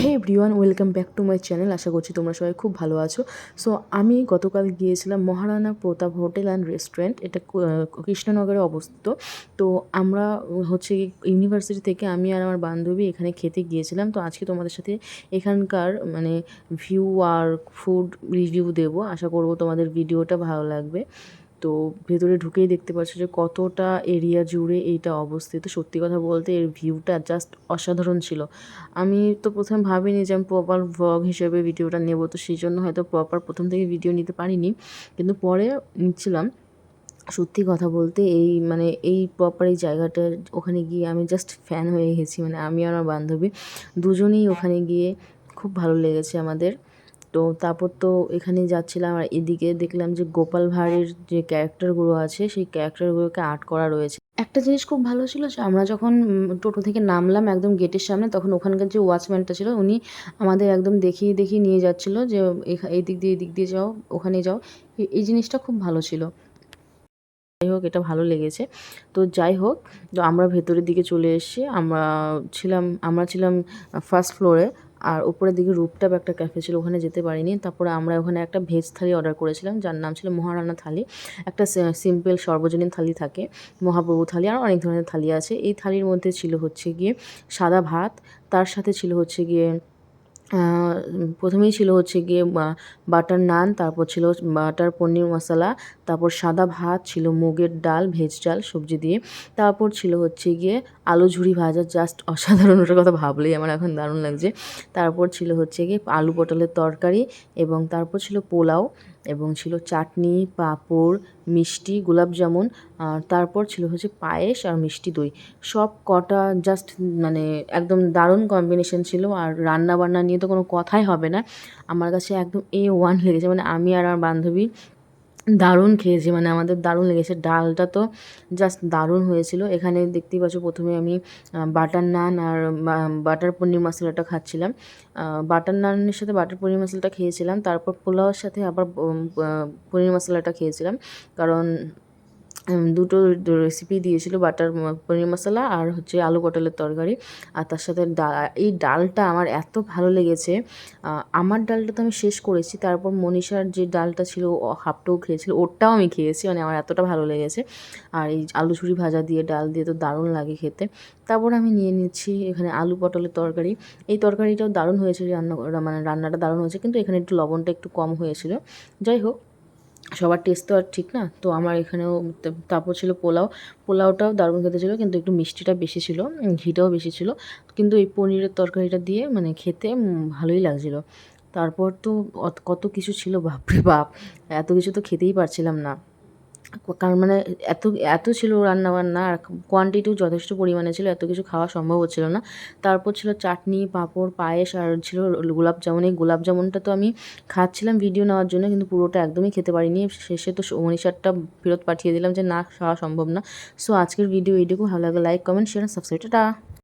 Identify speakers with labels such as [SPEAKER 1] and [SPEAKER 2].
[SPEAKER 1] Hey everyone welcome back to my channel আশা করছি তোমরা সবাই খুব ভালো আছো। সো আমি গতকাল গিয়েছিলাম Maharana Pratap hotel and restaurant এটা কৃষ্ণনগরে অবস্থিত। তো আমরা হচ্ছে ইউনিভার্সিটি থেকে আমি আর আমার বান্ধবী এখানে খেতে গিয়েছিলাম। তো আজকে তোমাদের সাথে এখানকার মানে ভিউ আর ফুড রিভিউ দেবো। আশা করব তোমাদের ভিডিওটা ভালো লাগবে। তো ভেতরে ঢুকেই দেখতে পাচ্ছ যে কতটা এরিয়া জুড়ে এইটা অবস্থিত। সত্যি কথা বলতে এর ভিউটা জাস্ট অসাধারণ ছিল। আমি তো প্রথমে ভাবিনি যে আমি প্রপার ভ্লগ হিসেবে ভিডিওটা নেব, তো সেই জন্য হয়তো প্রপার প্রথম থেকে ভিডিও নিতে পারিনি। কিন্তু পরে নিচ্ছিলাম। সত্যি কথা বলতে এই মানে এই প্রপার এই জায়গাটার ওখানে গিয়ে আমি জাস্ট ফ্যান হয়ে গেছি মানে আমি আর আমার বান্ধবী দুজনেই ওখানে গিয়ে খুব ভালো লেগেছে আমাদের। তো তারপর তো এখানে যাচ্ছিলাম আর এদিকে দেখলাম যে গোপাল ভাঁড়ের যে ক্যারেক্টারগুলো আছে, সেই ক্যারেক্টারগুলোকে আর্ট করা রয়েছে। একটা জিনিস খুব ভালো ছিল যে আমরা যখন টোটো থেকে নামলাম একদম গেটের সামনে, তখন ওখানকার যে ওয়াচম্যানটা ছিল, উনি আমাদের একদম দেখিয়ে দেখিয়ে নিয়ে যাচ্ছিল যে এই দিক দিয়ে এই দিক দিয়ে যাও, ওখানে যাও। এই জিনিসটা খুব ভালো ছিল। যাই হোক, এটা ভালো লেগেছে। তো যাই হোক, তো আমরা ভেতরের দিকে চলে এসেছি। আমরা ছিলাম আমরা ছিলাম ফার্স্ট ফ্লোরে আর উপরের দিকে রূপটাপ একটা ক্যাফে ছিল, ওখানে যেতে পারিনি। তারপরে আমরা ওখানে একটা ভেজ থালি অর্ডার করেছিলাম, যার নাম ছিল মহারানা থালি। একটা সিম্পল সর্বজনীন থালি থাকে, মহাপ্রভু থালি, আর অনেক ধরনের থালি আছে। এই থালির মধ্যে ছিল হচ্ছে গিয়ে সাদা ভাত, তার সাথে ছিল হচ্ছে গিয়ে প্রথমেই ছিল হচ্ছে গিয়ে বাটার নান, তারপর ছিল বাটার পনির মশলা তারপর সাদা ভাত ছিল মুগের ডাল, ভেজ ডাল, সবজি দিয়ে। তারপর ছিল হচ্ছে গিয়ে আলু ঝুড়ি ভাজা জাস্ট অসাধারণ ওটার কথা ভাবলেই আমার এখন দারুণ লাগছে। তারপর ছিল হচ্ছে গিয়ে আলু পটলের তরকারি এবং তারপর ছিল পোলাও এবং ছিল চাটনি, পাঁপড়, মিষ্টি, গোলাপ জামুন, আর তারপর ছিল হচ্ছে পায়েস আর মিষ্টি দই। সব কটা জাস্ট মানে একদম দারুণ কম্বিনেশন ছিল আর রান্না বান্না নিয়ে তো কোনো কথাই হবে না। আমার কাছে একদম এ ওয়ান লেগেছে। মানে আমি আর আমার বান্ধবী দারুণ খেয়েছি মানে আমাদের দারুণ লেগেছে। ডালটা তো জাস্ট দারুণ হয়েছিল। এখানে দেখতেই পাচ্ছ, প্রথমে আমি বাটার নান আর বাটার পনির মশলাটা খাচ্ছিলাম। বাটার নানের সাথে বাটার পনির মশলাটা খেয়েছিলাম। তারপর পোলাওয়ের সাথে আবার পনির মশলাটা খেয়েছিলাম। কারণ দুটো রেসিপি দিয়েছিল বাটার পনির মশলা আর হচ্ছে আলু পটলের তরকারি। আর তার সাথে ডা, এই ডালটা আমার এত ভালো লেগেছে। আমার ডালটা তো আমি শেষ করেছি, তারপর মনীষার যে ডালটা ছিল হাফটাও খেয়েছিল, ওরটাও আমি খেয়েছি মানে আমার এতটা ভালো লেগেছে। আর এই আলু ঝুড়ি ভাজা দিয়ে ডাল দিয়ে তো দারুণ লাগে খেতে। তারপর আমি নিয়ে নিচ্ছি এখানে আলু পটলের তরকারি। এই তরকারিটাও দারুণ হয়েছিল রান্না মানে রান্নাটা দারুণ হয়েছে, কিন্তু এখানে একটু লবণটা একটু কম হয়েছিল। যাই হোক সবার টেস্ট তো আর ঠিক না। তো আমার এখানেও তারপর ছিল পোলাও। পোলাওটাও দারুণ খেতে ছিল, কিন্তু একটু মিষ্টিটা বেশি ছিল ঘিটাও বেশি ছিল। কিন্তু এই পনিরের তরকারিটা দিয়ে মানে খেতে ভালোই লাগছিল। তারপর তো কত কিছু ছিল, বাপরে বাপ! এত কিছু তো খেতেই পারছিলাম না। কারণ মানে এত এত ছিল রান্না বান্না আর কোয়ান্টিটিও যথেষ্ট পরিমাণে ছিল, এত কিছু খাওয়া সম্ভব হচ্ছিল না। তারপর ছিল চাটনি, পাঁপড়, পায়েস, আর ছিল গোলাপ জামুন। এই গোলাপ জামুনটা তো আমি খাচ্ছিলাম ভিডিও নেওয়ার জন্য, কিন্তু পুরোটা একদমই খেতে পারিনি। শেষে তো মনীষারটা ফেরত পাঠিয়ে দিলাম যে, না, খাওয়া সম্ভব না। সো আজকের ভিডিও এইটুকু। ভালো লাগে লাইক কমেন্ট শেয়ার সাবস্ক্রাইব টা